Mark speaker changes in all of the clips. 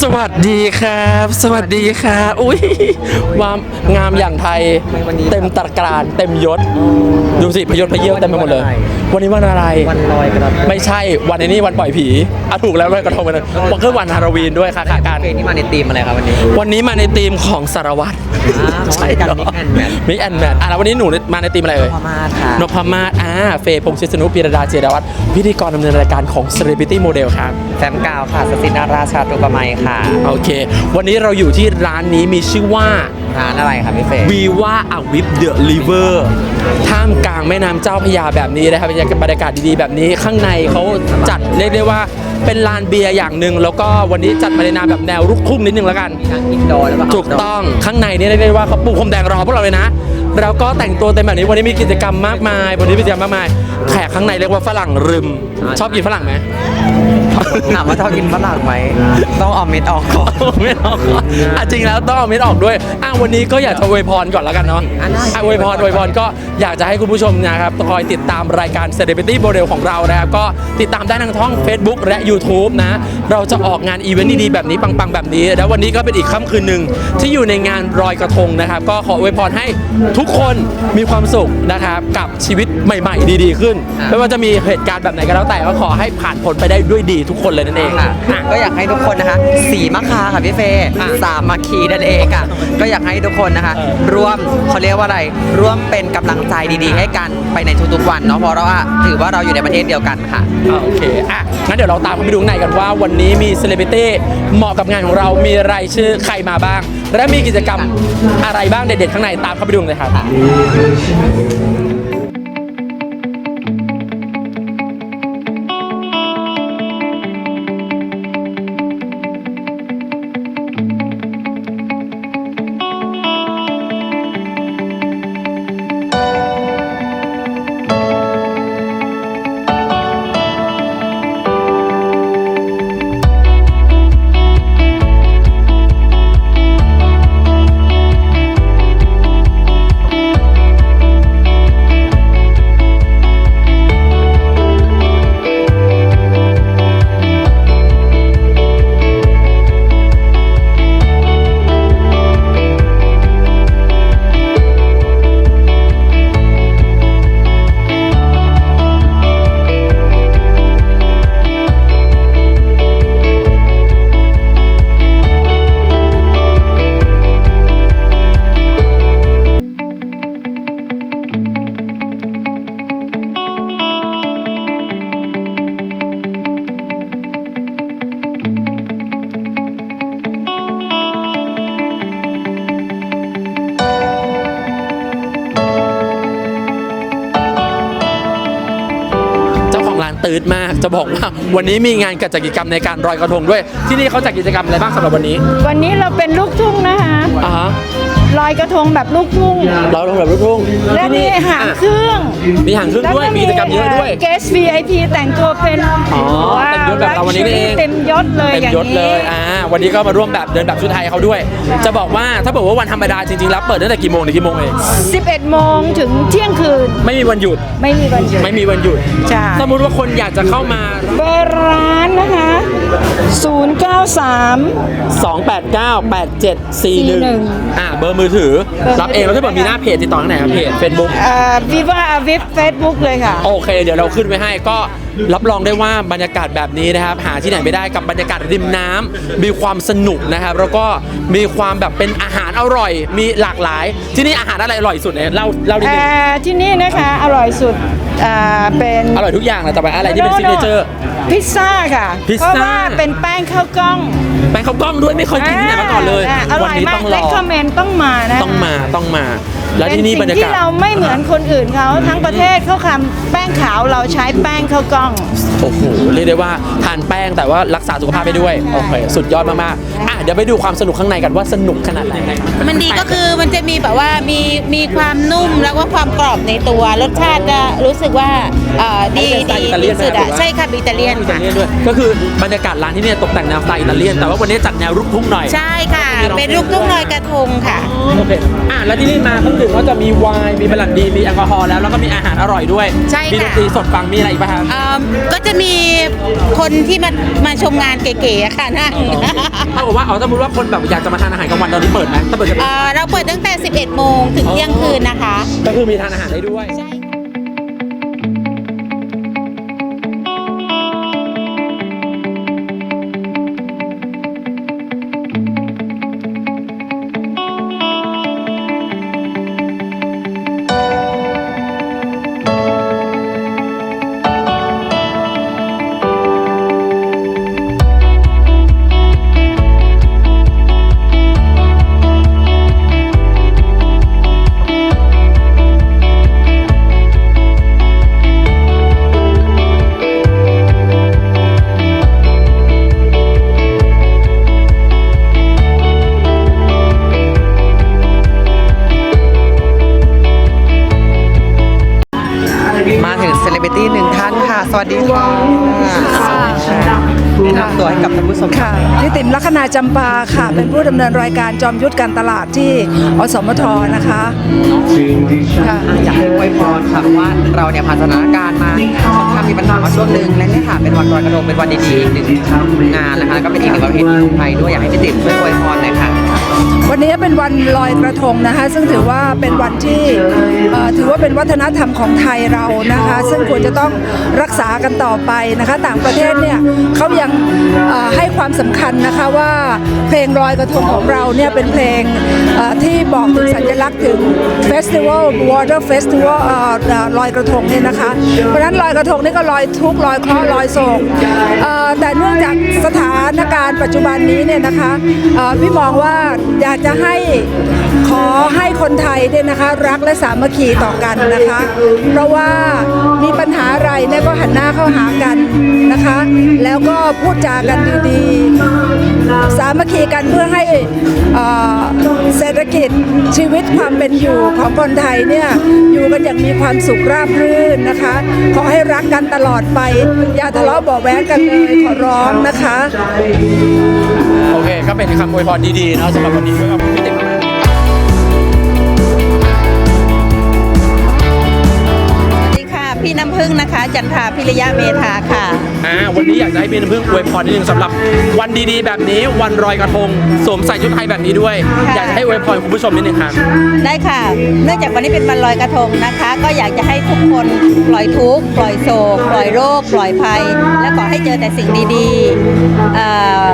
Speaker 1: สวัสดีครับ สวัสดีค่ะ อุ้ยวามงามอย่างไทย
Speaker 2: วันนี้
Speaker 1: เต็มตระกรานเต็มยศ ดูสิพยศพเยี่ยวเต็มไปหมดเลย วันนี้วันอะไร
Speaker 2: วันลอยกระทง
Speaker 1: ไม่ใช่วันนี้วันปล่อยผีอะถูกแล้วลอยกระทงกันเลยวันคือวันฮาโลวีนด้วยค่ะค่ะการ
Speaker 2: เพลงที่มาในธีมอะไรครับวันนี้
Speaker 1: วันนี้มาในธีมของสารวัตร
Speaker 2: อ่าเพราะว่าเป็นการ mix and match
Speaker 1: มิกแอนแมทอะแล้ววันนี้หนูมาในธีมอะไรเอ่ย
Speaker 2: พม่าค่ะ
Speaker 1: นพมาศอ่า เฟย์พงษ์ชิสนุปีรดาเจดาวัฒน์พิธีกรดำเนินรายการของ Celebrity Model ครับ
Speaker 2: แฟมกาวค่ะสสินาราชาตุปไมยค่ะ
Speaker 1: โอเค วันนี้เราอยู่ที่ร้านนี้มีชื่อว่า
Speaker 2: ร้านอะไรครับพี่เฟย์
Speaker 1: วีว่าอวิปเดอะลิเวอร์ท่ามกลางแม่น้ำเจ้าพระยาแบบนี้นะครับบรรยากาศบรรยากาศดีๆแบบนี้ข้างในเขาจัดเรียกได้ว่าเป็นลานเบียร์อย่างหนึ่งแล้วก็วันนี้จัดมาในนามแบบแนวลูกทุ่งนิดนึงแล้วกัน
Speaker 2: มีทั้งอินดอร์แล้วก็
Speaker 1: ถูกต้องข้างในนี่เรียกได้ว่าเขาปูพรมแดงรอพวกเราเลยนะแล้วก็แต่งตัวเต็มแบบนี้วันนี้มีกิจกรรมมากมายวันนี้มีกิจกรรมมากมายแขกข้างในเรียกว่าฝรั่งรึม ชอบกินฝรั่งไหม
Speaker 2: ถามว่าชอบกินฝรั่งไหม ต้องเอาเม็ดออกก่อน
Speaker 1: ไม่ออกอะจริงแล้วต้องเอาเม็ดออกด้วยอะวันนี้ก็อยากจะอวยพรก่อนแล้วกันเนาะ
Speaker 2: อะได้
Speaker 1: อะอวยพรอวยพรก็อยากจะให้คุณผู้ชมนะครับคอยติดตามรายการ Celebrity Model ของเรานะครับก็ติดตามได้ทางช่อง Facebook และ YouTube นะ เราจะออกงานอีเวนต์ดีๆแบบนี้ปังๆแบบนี้ แล้ววันนี้ก็เป็นอีกค่ำคืนหนึ่งที่อยู่ในงานรอยกระทงนะครับ ก็ขออวยพรให้ทุกคนมีความสุขนะครับกับชีวิตใหม่ ๆ ดีๆ ขึ้น
Speaker 2: อะ
Speaker 1: ไม่ว่าจะมีเหตุการณ์แบบไหนก็แล้วแต่ก็ขอให้ผ่านพ้นไปได้ด้วยดีทุกคนเลยนั่นเอง
Speaker 2: ค่ะ
Speaker 1: อะ
Speaker 2: ก็อยากให้ทุกคนนะคะสีมะคาค่ะพี่เฟย์
Speaker 1: อะ
Speaker 2: สามมาคีนั่นเองค่ะ ก็อยากให้ทุกคนนะคะ
Speaker 1: เออ
Speaker 2: ร่วมเขาเรียกว่าอะไร ร่วมเป็นกำลังใจดีๆ ให้กันไปในทุกๆวันเนาะเพราะเราอะถือว่าเราอยู่ในประเทศเดียวกันค่ะ
Speaker 1: อะโอเคอะงั้นเดี๋ยวเราตามกันไปดูข้างในกันว่าวันนี้มีเซเลบริตี้เหมาะกับงานของเรามีรายชื่อใครมาบ้าง และมีกิจกรรมอะไรบ้างเด็ดๆข้างในตามเข้าไปดูเลยครับเดมาก จะบอกว่าวันนี้มีงานกิจกรรมในการรอยกระทงด้วย ที่นี่เขาจัดกิจกรรมอะไรบ้างสำหรับวันนี้
Speaker 3: วันนี้เราเป็นลูกทุ่งนะคะ
Speaker 1: อ่าฮะ
Speaker 3: ลอยกระทงแบบลูกทุ่ง
Speaker 1: เราลงแบบลูกทุ่ง
Speaker 3: และ
Speaker 1: ที่
Speaker 3: มี
Speaker 1: นี่
Speaker 3: หาง
Speaker 1: อะ
Speaker 3: เครื่อง
Speaker 1: มีหางเครื่องด้วยมีกิจกรรมเยอะด้วย
Speaker 3: เกส VIP แต่งตัวเป็น
Speaker 1: อ๋อเต็มยศแบบเราวันนี้นี่เอง
Speaker 3: เต็มยศเลย
Speaker 1: เต็ม
Speaker 3: อย่าง
Speaker 1: ยศเลย
Speaker 3: นี้
Speaker 1: อ่า วันนี้ก็มาร่วมแบบเดินแบบชุดไทยเขาด้วย จะบอกว่าถ้าบอกว่าวันธรรมดาจริงๆแล้วเปิดตั้งแต่กี่โมงถึงกี่โมงเอง
Speaker 3: 11โมงถึงเที่ยงคืน
Speaker 1: ไม่มีวันหยุด
Speaker 3: ไม่มีวันหยุด
Speaker 1: ไม่มีวันหยุด
Speaker 3: ใช่
Speaker 1: สมมุติว่าคนอยากจะเข้ามา
Speaker 3: เบอร์ร้านนะคะ 093
Speaker 1: 2898741 อ่าเบอร์มือถือ รับเองแล้วถ้าเกิดมีหน้าเพจติดต่อทางไหนครับเพจ Facebook
Speaker 3: เอ่อ Viva Aviv Facebook เลยค่ะ
Speaker 1: โอเค เดี๋ยวเราขึ้นไว้ให้ก็ รับรองได้ว่าบรรยากาศแบบนี้นะครับ หาที่ไหนไม่ได้กับบรรยากาศริมน้ำมีความสนุกนะครับ แล้วก็มีความแบบเป็นอาหารอร่อย มีหลากหลาย ที่นี่อาหารอะไรอร่อยสุดเนี่ยเล่าเล่าดิ
Speaker 3: เอ่อที่นี่นะคะอร่อยสุดอ่าเป็น
Speaker 1: อร่อยทุกอย่างนะแต่ว่าอะไรที่เป็นซิกเนเจอร์
Speaker 3: พิซซ่าค่ะ
Speaker 1: พิซ
Speaker 3: เพราะ
Speaker 1: ซ่า
Speaker 3: ว่าเป็นแป้งข้าวกล้อง
Speaker 1: แป้งข้าวกล้องด้วยไม่เคยกินที่ไหนมาก่อนเลยา
Speaker 3: อ
Speaker 1: วั
Speaker 3: ร่อย
Speaker 1: นี้
Speaker 3: มา
Speaker 1: ต้
Speaker 3: ก
Speaker 1: องล
Speaker 3: เล
Speaker 1: อ
Speaker 3: ค
Speaker 1: ง
Speaker 3: คอมเมนต์ต้องมานะ
Speaker 1: ต้องมาต้องมา แล้วที่นี่บรรยา
Speaker 3: เป็นสิ่ง
Speaker 1: กาศ
Speaker 3: ที่เราไม่เหมือนคนอื่นเขาทั้งประเทศเขาทำแป้งขาวเราใช้แป้งข้าวกล้อง
Speaker 1: โอ้โหเรียกได้ว่าทานแป้งแต่ว่ารักษาสุขภาพไปด้วย
Speaker 3: ใช่
Speaker 1: โอเคสุดยอดมากๆอะเดี๋ยวไปดูความสนุกข้างในกันว่าสนุกขนาดไหน
Speaker 4: มันดีก็คือมันจะมีแบบว่ามีมีความนุ่มแล้วก็ความกรอบในตัวรสชาติจะรู้สึกว่าเอ่อดี
Speaker 1: อันนี้เป็นสไตล์อิ
Speaker 4: ดี
Speaker 1: ตาเลียน
Speaker 4: สุด
Speaker 1: ไหมครับ
Speaker 4: อะใช่ค่ะอิตาเลียน
Speaker 1: อิตา
Speaker 4: ค่ะ
Speaker 1: เลียนด้วยก็คือบรรยากาศร้านที่เนี่ยตกแต่งแนวสไตล์อิตาเลียนแต่ว่าวันนี้จัดแนวลูกทุ่งหน่อย
Speaker 4: ใช่ค่ะ เป็นลูกทุ่งลอยกระทงค่ะ
Speaker 1: โอเคอะแล้วที่นี่มาก็คือดื่มนอกจากมีไวน์มีบรันดีมีแอลกอฮอล์แล้วแล้วก็มีอาหารอร่อยด้วย
Speaker 4: ใช่ค่ะ
Speaker 1: มีดนตรีสดฟังมีอะไรอีกป่ะครับ
Speaker 4: เอิ่มก็จะมีคนที่มามาชมงานเก๋ๆอะค่ะนั่ง
Speaker 1: ถ้าบอกว่าเอาสมมติว่าคนแบบอยากจะมาทานอาหารกลางวันตอนนี้เปิดไหมถ้าเปิดจะ
Speaker 4: เอ่อเราเปิดตั้งแต่ 11 โมงถึงเที่ยงคืนนะคะ
Speaker 1: ก็คือมีทานอาหารได้ด้วย
Speaker 4: ใช่
Speaker 2: ถึงเซเลบริตี้หนึ่งท่านค่ะ สวัสดีค่ะแนะนำตัวให้กับท่านผู้ชม
Speaker 5: ค่ะพี่ติ๋มลัคนาจำปาค่ะ เป็นผู้ดำเนินรายการจอมยุทธการตลาดที่อสมทนะคะค่ะ
Speaker 2: อยากให้อวยพรค่ะเพราะว่าเราเนี่ยผ่านสถานการณ์มาค่อนข้างมีปัญหามาช่วงหนึ่งและเนี่ยค่ะเป็นวันลอยกระทงเป็นวันดีๆอีกหนึ่งงานนะคะแล้วก็เป็นอีกหนึ่งประเพณีของไทยด้วยอยากให้พี่ติ๋มช่วยอวยพรหน่อยค่ะ
Speaker 5: วันนี้เป็นวันลอยกระทงนะคะ ซึ่งถือว่าเป็นวันที่ถือว่าเป็นวัฒนธรรมของไทยเรานะคะ ซึ่งควรจะต้องรักษากันต่อไปนะคะ ต่างประเทศเนี่ยเขายังให้ความสำคัญนะคะว่าเพลงลอยกระทงของเราเนี่ยเป็นเพลงที่บอกถึงสัญลักษณ์ถึงเฟสติวัล Water Festival เอ่อเอ่อลอยกระทงเนี่ยนะคะ เพราะฉะนั้นลอยกระทงนี่ก็ลอยทุกลอยเคราะห์ลอยโศกแต่เนื่องจากสถานการณ์ปัจจุบันนี้เนี่ยนะคะเอ่อพี่มองว่าากจะให้ขอให้คนไทยเนี่ยนะคะ รักและสามัคคีต่อกันนะคะ เพราะว่ามีปัญหาอะไรเนี่ยก็หันหน้าเข้าหากันนะคะ แล้วก็พูดจากันดีๆ สามัคคีกันเพื่อให้เศรษฐกิจชีวิตความเป็นอยู่ของคนไทยเนี่ยอยู่กันอย่างมีความสุขราบรื่นนะคะ ขอให้รักกันตลอดไป อย่าทะเลาะเบาะแว้งกันเลยขอร้องนะคะ
Speaker 1: โอเคก็เป็นคำอวยพรดีๆเนาะสำหรับวันนี้ก็ขอบคุณพี่ติ๋มมาก
Speaker 6: สวัสดีค่ะ พี่น้ำพึ่งนะคะ จันทราพิริยะเมธาค่ะ
Speaker 1: อ่าวันนี้อยากจะให้พี่น้ำพึ่งอวยพรนิดนึงสำหรับวันดีๆ แบบนี้วันลอยกระทงสวมใส่ชุดไทยแบบนี้ด้วย
Speaker 6: ค่ะ
Speaker 1: อยากจะให้อวยพรคุณผู้ชมนิดนึงครับ
Speaker 6: ได้ค่ะ เนื่องจากวันนี้เป็นวันลอยกระทงนะคะ ก็อยากจะให้ทุกคนปล่อยทุกข์ปล่อยโศก ปล่อยโรค ปล่อยภัย และขอให้เจอแต่สิ่งดีๆเอ่อ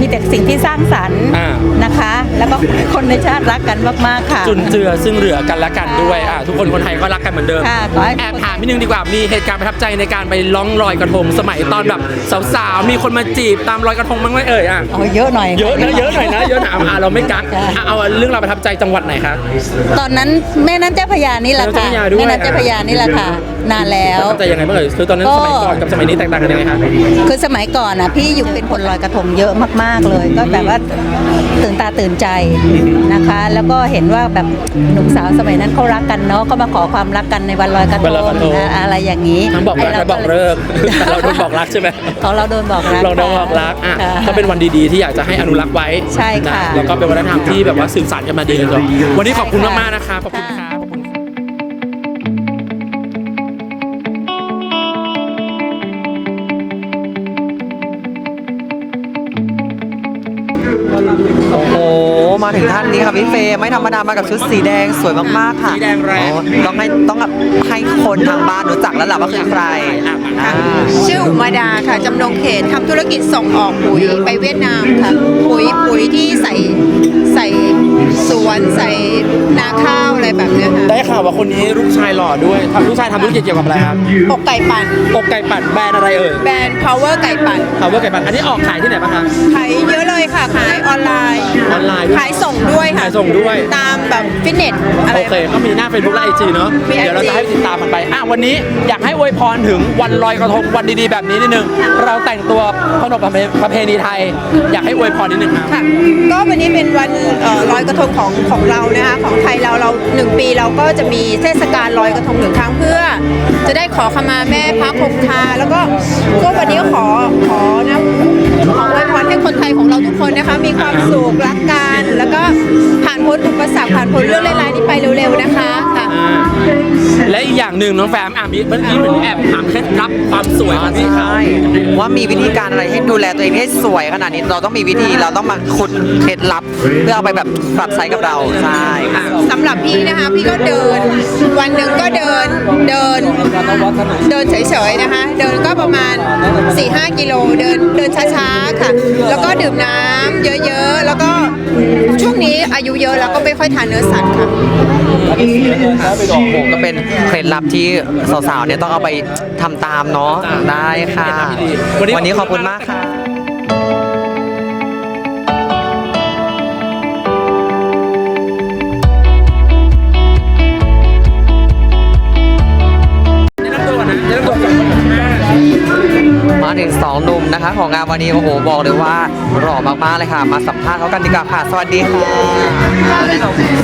Speaker 6: มีแต่สิ่งที่สร้างสรรค์
Speaker 1: อ่า
Speaker 6: นะคะ แล้วก็คนในชาติรักกันมากๆค่ะ
Speaker 1: จุนเจือซึ่งเหลือกันและกันด้วยอ่าทุกคนคนไทยก็รักกันเหมือนเดิม
Speaker 6: ค่ะขอให้
Speaker 1: แอบถามนิดนึงดีกว่ามีเหตุการณ์ประทับใจในการไปล่องลอยกระทงสมัยตอนแบบสาวๆมีคนมาจีบตามลอยกระทงมั้างไหมเอ่ยอะ
Speaker 6: เอาเยอะหน่อย
Speaker 1: เยอะนะเยอะหน่อยนะเยอะหน่อยอะเราไม่กักอะเอาเรื่องราวประทับใจจังหวัดไหนครับ
Speaker 6: ตอนนั้นแม่น้ำเจ้าพระยานี่แหละค่ะ
Speaker 1: แม่น้ำเจ้าพระยาด้วย
Speaker 6: แม่น้ำเจ้าพระยานี่แหละค่ะ นานแล้ว
Speaker 1: ประทับใจยังไงบ้างเอ่ยคือตอนนั้น
Speaker 6: ก็
Speaker 1: สมัยก่อนกับสมัยนี้แตกต่างกันยังไงครับ
Speaker 6: คือสมัยก่อนอะพี่อยู่เป็นคนลอยกระทงเยอะมาก ๆ เลย ก็แบบว่าตื่นตาตื่นใจนะคะ แล้วก็เห็นว่าแบบหนุ่มสาวสมัยนั้นเขารักกันเนาะก็มาขอความรักกันในวันลอยกระท
Speaker 1: วันลอยกระทง
Speaker 6: งนะอะไรอย่างนี้
Speaker 1: ทั้งบอกรัก
Speaker 6: ไและ
Speaker 1: บอกเลิกแต่เราโดนบอกรักใช่ไหม
Speaker 6: ของเราโดนบอกรัก
Speaker 1: เราโดนบอกรักอะ
Speaker 6: ค่ะ
Speaker 1: ก็เป็นวันดีๆ ที่อยากจะให้อนุรักษ์ไว้
Speaker 6: ใช่ค่ะ
Speaker 1: นแล้วก็เป็นวัฒนธรรมที่แบบว่าสื่อสารกันมาดีเลยวันนี้ขอบคุณมากๆนะครับขอบคุณครั ಸುಮಾರು ค่ะ
Speaker 2: พี่เฟย์ไม่ธรรมดามากับชุดสีแดงสวยมากๆค่ะ
Speaker 1: สีแดงแรง
Speaker 2: โอ้ต้องให้ต้องให้คนทางบ้านรู้จักแล้วแหละว่าคือใครอ่า
Speaker 7: ชื่ออุมาดาค่ะ จำนงเขตทำธุรกิจส่งออกปุ๋ยไปเวียดนามค่ะ ปุ๋ยปุ๋ยที่ใส่ใส่สวนใส่นาข้าวอะไรแบบเนี้ยค่ะ
Speaker 1: ได้ข่าวว่าคนนี้ลูกชายหล่อด้วยทำลูกชายทำธุรกิจเกี่ยวกับอะไรครับ
Speaker 7: อกไก่ปั่น
Speaker 1: อกไก่ปั่นแบรนด์อะไรเอ่ย
Speaker 7: แบรนด์ power ไก่ปั่น
Speaker 1: ถามว่าไก่ปั่นอันนี้ออกขายที่ไหนบ้างครับ
Speaker 7: ขายเยอะเลยค่ะ ขายออนไลน์
Speaker 1: ออนไลน์ด้วย
Speaker 7: ขายส่งด้วยค่ะ
Speaker 1: ขายส่งด้วย
Speaker 7: ตามแบบฟิตเนสอะไร
Speaker 1: โอเคก็มีหน้า Facebook และไอจีเนาะ
Speaker 7: มี IG
Speaker 1: เดี๋ยวเราจะให้ติดตามมันไปอะวันนี้อยากให้อวยพรถึงวันลอยกระทงวันดีๆแบบนี้นิดนึง เราแต่งตัวขนบประเพประเพณีไทย อยากให้อวยพรนิดนึงครับ
Speaker 7: ค่ะก็วันนี้เป็นวันเอ่อลอยกระทงของของเรานะคะของไทยเราเราหนึ่งปีเราก็จะมีเทศกาลลอยกระทงหนึ่งครั้งเพื่อ จะได้ขอขมาแม่พระคงคาแล้วก็ก็วันนี้ก็ขอขอนะขออวยพรให้คนไทยของเราทุกคนนะคะมีความสุขรักกันแล้วก็ผ่านพ้นอุปสรรคผ่านพ้นเรื่องร้ายๆนี้ไปเร็วๆนะคะค่ะ
Speaker 1: และอีกอย่างหนึ่งน้องแฟมอะมีเมื่อกี้เหมือนแอบถามเคล็ดลับความสวยของพี่เขา
Speaker 2: ใช่ว่ามีวิธีการอะไรให้ดูแลตัวเองให้สวยขนาดนี้เราต้องมีวิธีเราต้องมาขุดเคล็ดลับ เพื่อเอาไปแบบปรับใช้กับเราใช่ค่ะ
Speaker 7: สำหรับพี่นะคะ พี่ก็เดิน วันหนึ่งก็เดินเดิน เดินเฉยๆนะคะ เดินก็ประมาณ 4-5 กิโลเดินเดินช้าๆค่ะ แล้วก็ดื่มน้ำเยอะๆ แล้วก็ช่วงนี้อายุเยอะแล้วก็ไม่ค่อยทานเนื้อสัตว์ค่ะ
Speaker 2: ผมก็เป็นเคล็ดลับที่สาวๆเนี่ยต้องเอาไปทำตามเนาะได้ค่ะ วันนี้ขอบคุณมากค่ะ ถึงสองหนุ่มนะคะของงานวันนี้โอ้โหบอกเลยว่าหล่อมากๆเลยค่ะ มาสัมภาษณ์เขากันดีกว่าค่ะ สวัสดีค่ะ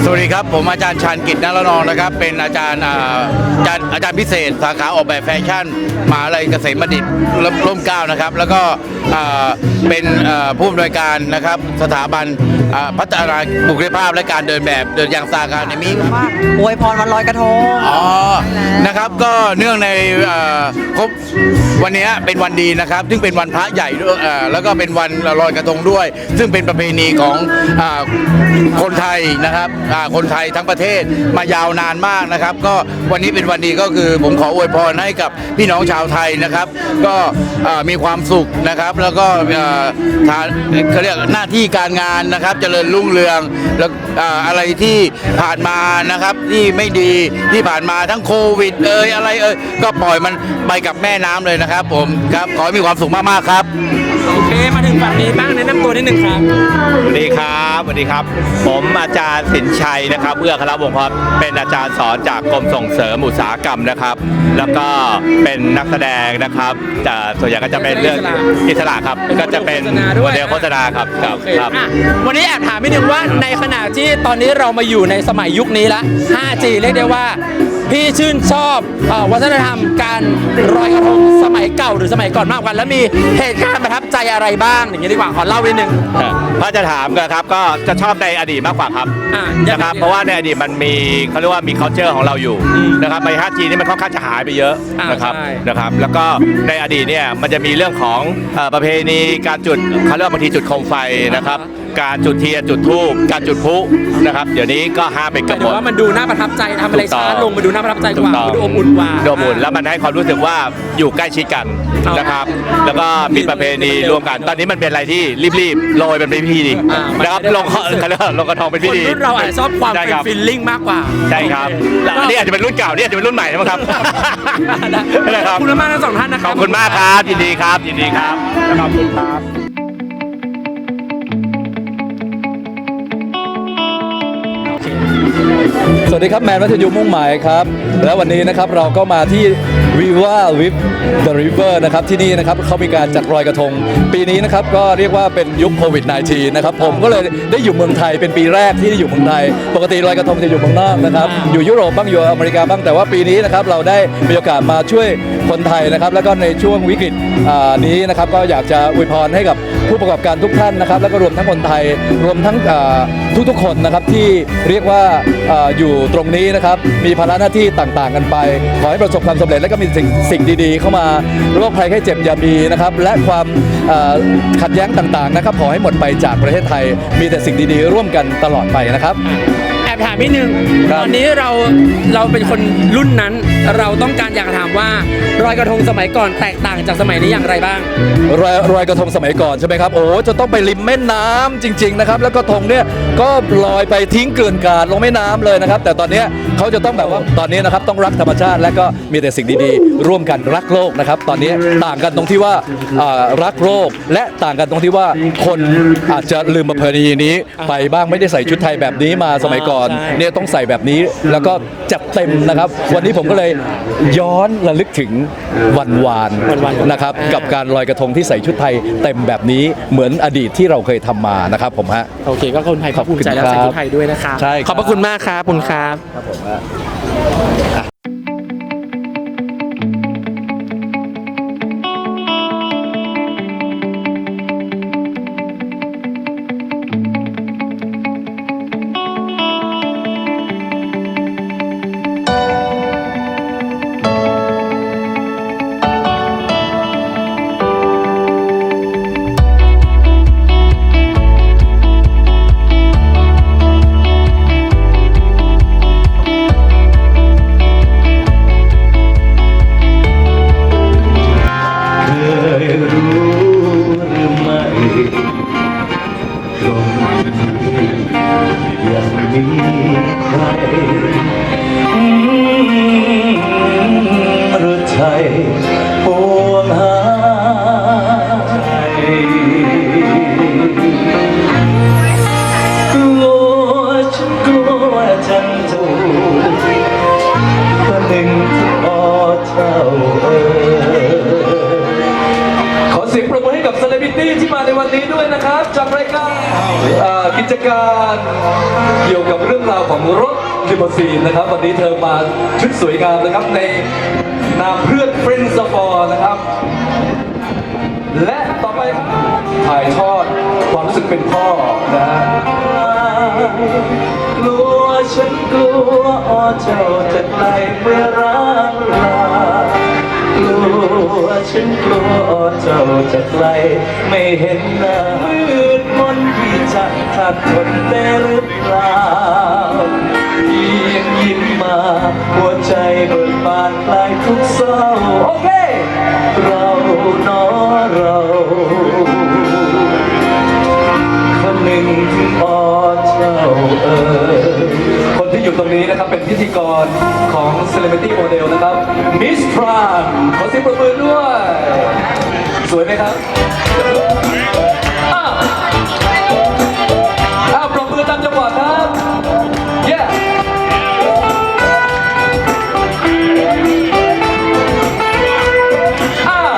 Speaker 8: สวัสดีครับ ผมอาจารย์ชาญกิจนรนองนะครับ เป็นอาจารย์อ่าอาจารย์อาจารย์พิเศษ สาขาออกแบบแฟชั่นมหาลัยเกษมบัณฑิตร่มเกล้านะครับ แล้วก็อ่าเป็นอ่าผู้อำนวยการนะครับสถาบันอ่าพัฒนาบุคลิกภาพและการเดินแบบเดินอย่างสาขาในมี
Speaker 2: อวยพรวันลอยกระทง
Speaker 8: อ๋อนะครับก็เนื่องในเอ่อครบวันนี้เป็นวันดีนะนะครับ ซึ่งเป็นวันพระใหญ่ด้วยอ่อแล้วก็เป็นวันลอยกระทงด้วย ซึ่งเป็นประเพณีของอาคนไทยนะครับอ่าคนไทยทั้งประเทศมายาวนานมากนะครับ ก็วันนี้เป็นวันดีก็คือผมขออวยพรให้กับพี่น้องชาวไทยนะครับ ก็อ่ามีความสุขนะครับ แล้วก็เอ่อทาเขาเรียกหน้าที่การงานนะครับเจริญรุ่งเรืองแล้วอ่าอะไรที่ผ่านมานะครับที่ไม่ดีที่ผ่านมาทั้งโควิดเอ่ยอะไรเอ่ยก็ปล่อยมันไปกับแม่น้ำเลยนะครับ ผมครับขอให้มีความสุขมากๆครับ
Speaker 1: โอเคมาถึงฝั่งนี้บ้างแนะนำตัวนิดนึงครับ
Speaker 9: สวัสดีครับสวัสดีครับ ผมอาจารย์สินชัยนะครับเอื้อคณวงศ์ครับเป็นอาจารย์สอนจากกรมส่งเสริมอุตสาหกรรมนะครับ แล้วก็เป็นนักแสดงนะครับจะส่วนใหญ่ก็จะเป็นเรื่องอิสระครับ
Speaker 1: เป็น
Speaker 9: ก็จะเป็น
Speaker 1: โมเดลโฆษณาด้วย
Speaker 9: โมเดลโฆษณาครับครับ
Speaker 1: โอเค
Speaker 9: ครับ
Speaker 1: อะวันนี้แอบถามนิดนึงว่าในขณะที่ตอนนี้เรามาอยู่ในสมัยยุคนี้ละ 5G เรียกได้ว่า พี่ชื่นชอบอวัฒนธรรมการลอยกระทงสมัยเก่าหรือสมัยก่อนมากกว่าแล้วมีเหตุการณ์ประทับใจอะไรบ้างอย่างนี้ดีกว่าขอเล่านิดนึง
Speaker 9: ถ้าจะถามกันครับก็จะชอบในอดีตมากกว่าครับ
Speaker 1: อะยังไง
Speaker 9: นะครับเพราะว่าในอดีตมันมีเขาเรียกว่ามี culture ของเราอยู่
Speaker 1: อืม
Speaker 9: นะครับไป 5G นี่มันค่อนข้างจะหายไปเยอะ
Speaker 1: อ่า
Speaker 9: นะครับ
Speaker 1: ใช่
Speaker 9: นะครับแล้วก็ในอดีตเนี่ยมันจะมีเรื่องของเอ่อประเพณีการจุดเขาเรียกว่าบางทีจุดโคมไฟนะครับการจุดเทียนจุดธูปการจุดพลุนะครับเดี๋ยวนี้ก็ห้ามไป
Speaker 1: ห
Speaker 9: กั
Speaker 1: มาย
Speaker 9: บห
Speaker 1: ถึ
Speaker 9: ม
Speaker 1: ง
Speaker 9: ด
Speaker 1: ว่ามันดูน่าประทับใจทำอะไร
Speaker 9: ถูกต้อง
Speaker 1: ช้าลงมันดูน่าประทับใจก
Speaker 9: ถู
Speaker 1: ว่า
Speaker 9: ต้อง
Speaker 1: ดูอบอุ่นกว่า
Speaker 9: ดูอบอุ่นแล้วมันให้ความรู้สึกว่าอยู่ใกล้ชิดกัน
Speaker 1: อ๋อ
Speaker 9: นะครับ แล้วก็มีประเพณีร่วมกัน ตอนนี้มันเป็นอะไรที่รีบๆโรยเป็นพิธีดี
Speaker 1: อ่ามัน
Speaker 9: นะครับ
Speaker 1: ไม่ได้
Speaker 9: ลงเขาเขาเรียกว่าลงกระทงเป็น
Speaker 1: ค
Speaker 9: พิ
Speaker 1: น
Speaker 9: ธี
Speaker 1: รุ่นเราอาจจะชอบความ
Speaker 9: ใช่
Speaker 1: เป็น
Speaker 9: ครับ
Speaker 1: ฟิลลิ่งมากกว่า
Speaker 9: ใช่ครับ
Speaker 1: โอเและ
Speaker 9: อันนี้อาจจะเป็นรุ่นเก่านี่อาจจะเป็นรุ่นใหม่นะครับ
Speaker 1: ขอบคุณมากทั้งสองท่านนะค
Speaker 9: ข
Speaker 1: รับ
Speaker 9: อบคุณมากครับยินดีครับยินดีครับขอบคุณครับ
Speaker 10: สวัสดีครับแมนวัฒยุมุ่งหมายครับแล้ววันนี้นะครับเราก็มาที่ Viva with the River นะครับที่นี่นะครับเขามีการจัดลอยกระทง ปีนี้นะครับก็เรียกว่าเป็นยุคโควิด -19 นะครับผมก็เลยได้อยู่เมืองไทยเป็นปีแรกที่ได้อยู่เมืองไทย ปกติลอยกระทงจะอยู่เมืองนอกนะครับอยู่ยุโรปบ้างอยู่อเมริกาบ้างแต่ว่าปีนี้นะครับเราได้มีโอกาสมาช่วยคนไทยนะครับ แล้วก็ในช่วงวิกฤตอ่านี้นะครับก็อยากจะอวยพรให้กับผู้ประกอบการทุกท่านนะครับ แล้วก็รวมทั้งคนไทยรวมทั้งอ่าทุกๆคนนะครับที่เรียกว่าอ่าอยู่ตรงนี้นะครับมีภาระหน้าที่ต่างๆ กันไป ขอให้ประสบความสำเร็จและก็มีสิ่งสิ่งดีๆ เข้ามาโรคภัยไข้เจ็บอย่ามีนะครับและความอ่าขัดแย้งต่างๆนะครับขอให้หมดไปจากประเทศไทย มีแต่สิ่งดีๆ ร่วมกันตลอดไปนะครับ
Speaker 1: แอบถามนิดนึง
Speaker 10: ครับ
Speaker 1: ตอนนี้เราเราเป็นคนรุ่นนั้นเราต้องการอยากถามว่ารอยกระทงสมัยก่อนแตกต่างจากสมัยนี้อย่างไรบ้าง
Speaker 10: รอยรอยกระทงสมัยก่อนใช่ไหมครับโอ้จะต้องไปริมแม่น้ำจริง ๆ นะครับ แล้วกระทงเนี่ยก็ลอยไปทิ้งเกลื่อนกลาดลงแม่น้ำเลยนะครับ แต่ตอนเนี้ยเขาจะต้องแบบว่าตอนนี้นะครับต้องรักธรรมชาติและก็มีแต่สิ่งดีๆ ร่วมกันรักโลกนะครับ ตอนนี้ต่างกันตรงที่ว่าอ่ารักโลกและต่างกันตรงที่ว่าคนอาจจะลืมประเพณีนี้ไปบ้างไม่ได้ใส่ชุดไทยแบบนี้มาสมัยก่อน
Speaker 1: ใช่
Speaker 10: เนี่ยต้องใส่แบบนี้แล้วก็จัดเต็มนะครับ วันนี้ผมก็เลยย้อนระลึกถึงวันวาน
Speaker 1: วันวาน
Speaker 10: นะครับ
Speaker 1: อ่ากั
Speaker 10: กับการลอยกระทงที่ใส่ชุดไทยเต็มแบบนี้เหมือนอดีตที่เราเคยทำมานะครับผมฮะ
Speaker 1: โอเคก็คนไทยก็ภูมิใจแล้ว
Speaker 10: ขอบคุณ
Speaker 1: ใส่
Speaker 10: ครับ
Speaker 1: ชุดไทยด้วยนะครับ
Speaker 10: ใช่ครับ
Speaker 1: ขอบพระคุณมากครับขอบคุณครับ
Speaker 10: ครับผมฮะมี
Speaker 11: การเกี่ยวกับเรื่องราวของรถลิมซีนนะครับ วันนี้เธอมาชุดสวยงามนะครับในนามเพื่อน Friends of All นะครับ และต่อไปถ่ายทอดความรู้สึกเป็นพ่อนะฮะ
Speaker 10: กลัวฉันกลัวอ้อเจ้าจะไกลเมื่อรักลากลัวฉันกลัวอ้อเจ้าจะไกลไม่เห็นหน้ามืดมน ที่จะทัดทนได้หรือเปล่ายิ้มยิ้มมา หัวใจเบิกบานคลายทุกเศร้าโอเค เราเนอเราคนหนึ่งถึงพอเจ้าเอ่ย
Speaker 11: คนที่อยู่ตรงนี้นะครับเป็นพิธีกรของ Celebrity Model นะครับ Miss Tran ขอเสียงปรบมือด้วย สวยไหมครับอ้ จังหวะครับ yeah อ้าว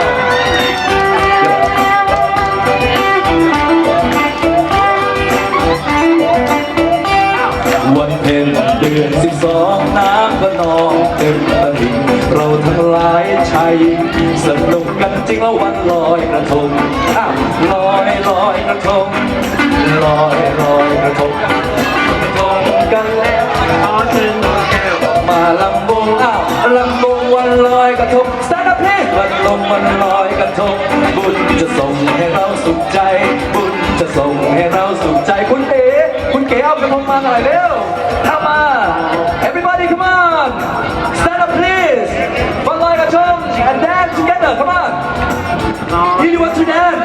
Speaker 10: วันเพ็ญเดือนสิบสองน้ำก็นองเต็มตลิ่งเราทั้งหลายชัยสนุกกันจริงแล้ววันล ลอยลอยกระทงกระทงกันแล้วขอเชิญน้องแก้วมาลำวงอ้าวลำวงวันลอยกระทงสารเพลงวันลงวันลอยกระทง บุญจะส่งให้เราสุขใจ บุญจะส่งให้เราสุขใจคุณเอ๋คุณเก๋เอากระทงมาหน่อยเร็วเข้ามา
Speaker 11: Everybody come on stand up please วันลอยกระทง and dance together come on you want to dance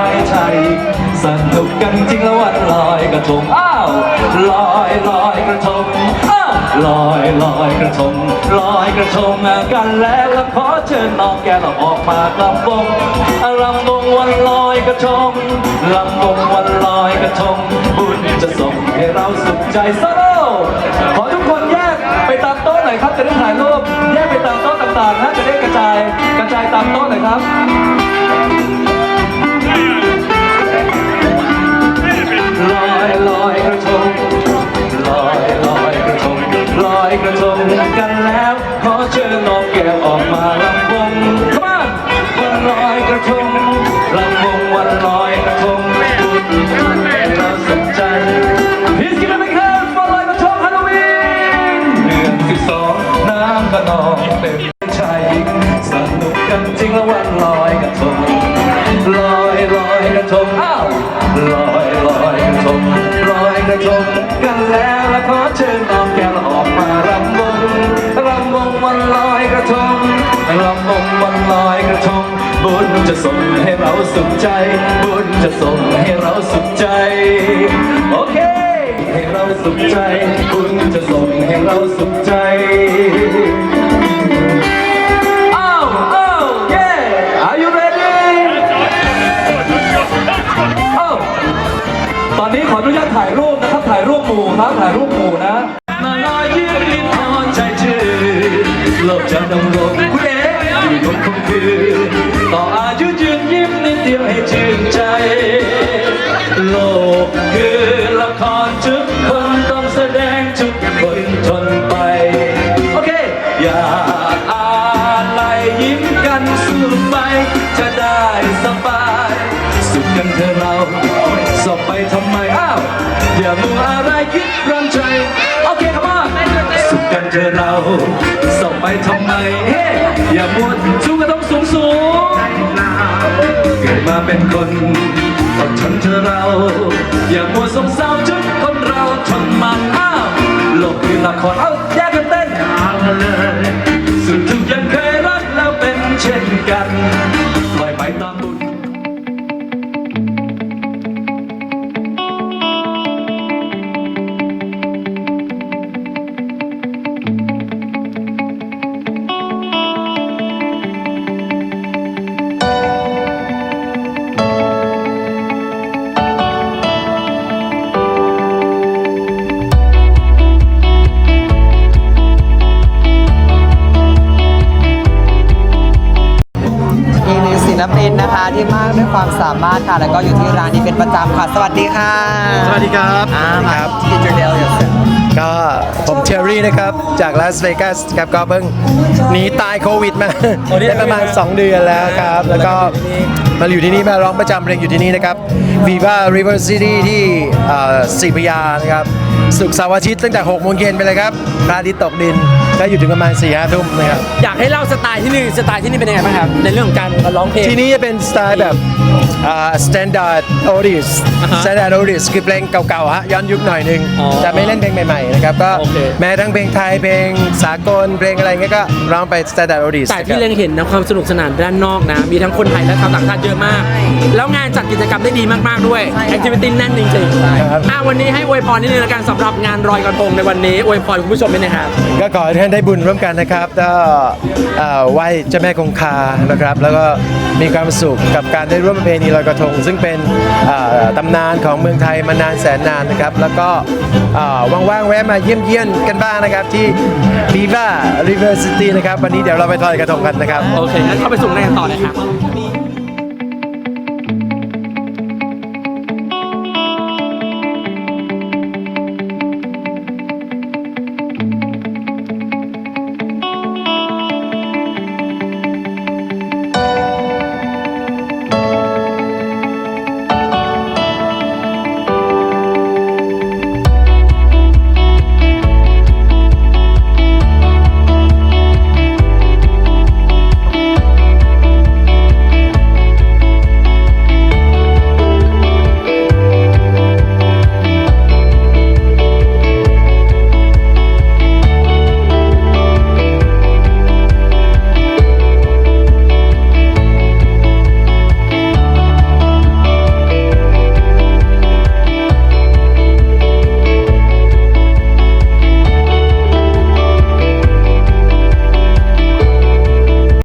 Speaker 11: าย
Speaker 10: ไทยสนุกกันจริงแล้ววันลอยกระทงอ้าวลอยลอยกระทงอ้าวลอยลอยกระทงลอยกระทงกันแล้วแล้วขอเชิญน้องแก้วออกมากลำวงลำวงวันลอยกระทงลำวงวันลอยกระทงบุญจะส่งให้เราสุขใจโซ่ขอทุกคนแยกไปตามโต๊ะหน่อยครับจะได้ถ่ายรูปแยกไปตามโต๊ะต่างๆนะจะได้กระจายกระจายตามโต๊ะหน่อยครับ ลอยลอยกระทงลอยลอยกระทงลอยกระทงกันแล้ว ขอเชิญน้องแก้วออกมาลำวง Come on วันลอยกระทงลำวงวันลอย ส่
Speaker 11: ง
Speaker 10: ให้เราสุขใจ บุญจะส่งให้เราสุขใจ โอเค ให้เราสุขใจ บุญจะส่งให้เราสุขใจ
Speaker 11: อ้าวอ้าว yeah are you ready อ้าวตอนนี้ขออนุญาตถ่ายรูปนะครับ ถ่ายรูปหมู่ครับ ถ่ายรูปหมู่นะ
Speaker 10: มาลอยยืดลิ้นอ่อนใจชื่นโลกจะดำรงคุณเอ๋อยู่บนคงคืนต่อ เดียวให้ชื่นใจ โลกคือละครทุกคนต้องแสดงทุกคนทนไป โอเค อย่าอะไรยิ้มกันสู้ไปจะได้สบาย สุขกันเธอเราสอบไปทำไมอ้าว อย่ามัวอะไรคิดรำใจ โอเคครับพ่อสุขกันเธอเราสอบไปทำไมเฮ้อย่ามัวสู้กันต้องสูงสูง กิดมาเป็นคนอดทนเธอเรา อย่ามัวสงสารจนคนเราทนมันอ้าวโลกคือละครเอ้าแยกกันเต้นเอาเลย สุดทุกอย่างเคยรักแล้วเป็นเช่นกัน
Speaker 2: ศิลปินนะคะ ที่มากด้วยความสามารถค่ะ แล้วก็อยู่ที่ร้านนี้เป็นประจำค่ะ สวัสดีค่ะ
Speaker 12: สวัสดีครับ
Speaker 2: อ่ามา
Speaker 12: ครับ
Speaker 2: ที่จูเดลอยู่
Speaker 12: ก็ผมเทอรี่นะครับ จากลาสเวกัสครับก็เพิ่งหนีตายโควิดมาได้ประมาณ 2 เดือนแล้วครับ แล้วก็มาอยู่ที่นี่มาร้องประจำเพลงอยู่ที่นี่นะครับ Viva River City ที่เอ่อศรีพระยานะครับ สุกร์เสาร์อาทิตย์ตั้งแต่6โมงเย็นไปเลยครับพระอาทิตย์ตกดิน ก็อยู่ถึงประมาณ4ี่ห้าทุ่มนะครับ
Speaker 1: อยากให้เล่าสไตล์ที่นี่สไตล์ที่นี่เป็นยังไงบ้างครับในเรื่องของการร้องเพลง
Speaker 12: ที่นี่จะเป็นสไตล์แบบอ่า standard oldies
Speaker 1: อ่าฮะ
Speaker 12: standard oldies คือเพลงเก่าๆฮะย้อนยุคหน่อยหนึง
Speaker 1: อ๋อ
Speaker 12: จะไม่เล่นเพลงใหม่ๆนะครับก็
Speaker 1: โอเค
Speaker 12: แม้ทั้งเพลงไทยเพลงสากลเพลงอะไรเงี้ยก็ร้องไป standard oldies
Speaker 1: แต่ที่เล็งเห็นนะความสนุกสนานด้านนอกนะ มีทั้งคนไทยและชาวต่างชาติเยอะมาก แล้วงานจัดกิจกรรมได้ดีมากๆด้วยแอคทิวิตี้แน่นจริงๆ
Speaker 12: ครับ
Speaker 1: อะวันนี้ให้อวยพรนิดนึงละกันสำหรับงานรอยกระทงในวันนี้อวยพรคุณผู้ชมด้วยนะครับ
Speaker 12: ก็ขอให้ท่านได้บุญร่วมกันนะครับก็ไหว้เจ้าแม่คงคานะครับ แล้วก็มีความสุขกับการได้ร่วมประเพณีลอยกระทง ซึ่งเป็นตำนานของเมืองไทยมานานแสนนานนะครับ แล้วก็ว่างๆแวะมาเยี่ยมเยียนกันบ้างนะครับที่ Viva River City นะครับวันนี้เดี๋ยวเราไปลอยกระทงกันนะครับ
Speaker 1: โอเคงั้นเข้าไปสุ่มในกันต่อเลยครับ